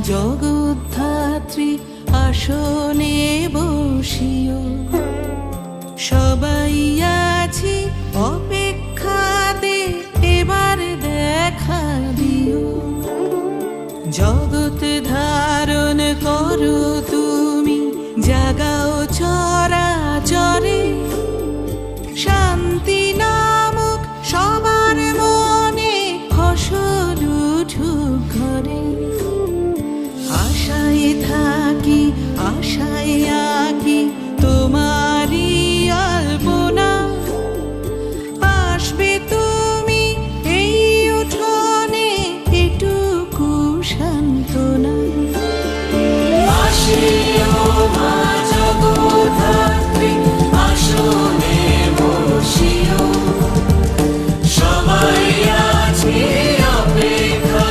জগদ্ধাত্রী আসনে বসিও। সবাই আছি অপেক্ষাতে, এবার দেখা দিও। জগৎ ধারণ করো তুমি, জাগাও চরা চরে শান্তি Його